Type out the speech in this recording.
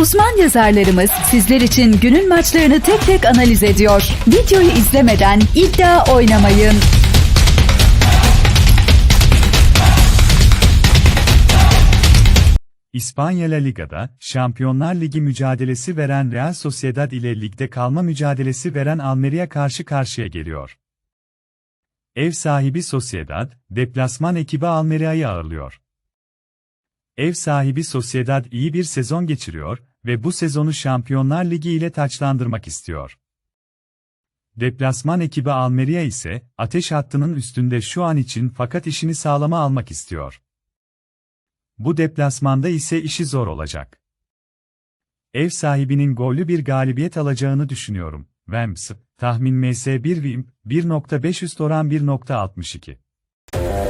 Uzman yazarlarımız sizler için günün maçlarını tek tek analiz ediyor. Videoyu izlemeden iddia oynamayın. İspanya La Liga'da, Şampiyonlar Ligi mücadelesi veren Real Sociedad ile ligde kalma mücadelesi veren Almeria karşı karşıya geliyor. Ev sahibi Sociedad, deplasman ekibi Almeria'yı ağırlıyor. Ev sahibi Sociedad iyi bir sezon geçiriyor ve bu sezonu Şampiyonlar Ligi ile taçlandırmak istiyor. Deplasman ekibi Almeria ise, ateş hattının üstünde şu an için fakat işini sağlama almak istiyor. Bu deplasmanda ise işi zor olacak. Ev sahibinin gollü bir galibiyet alacağını düşünüyorum. Vems, tahmin MS1 Vim, 1.5 üst oran 1.62.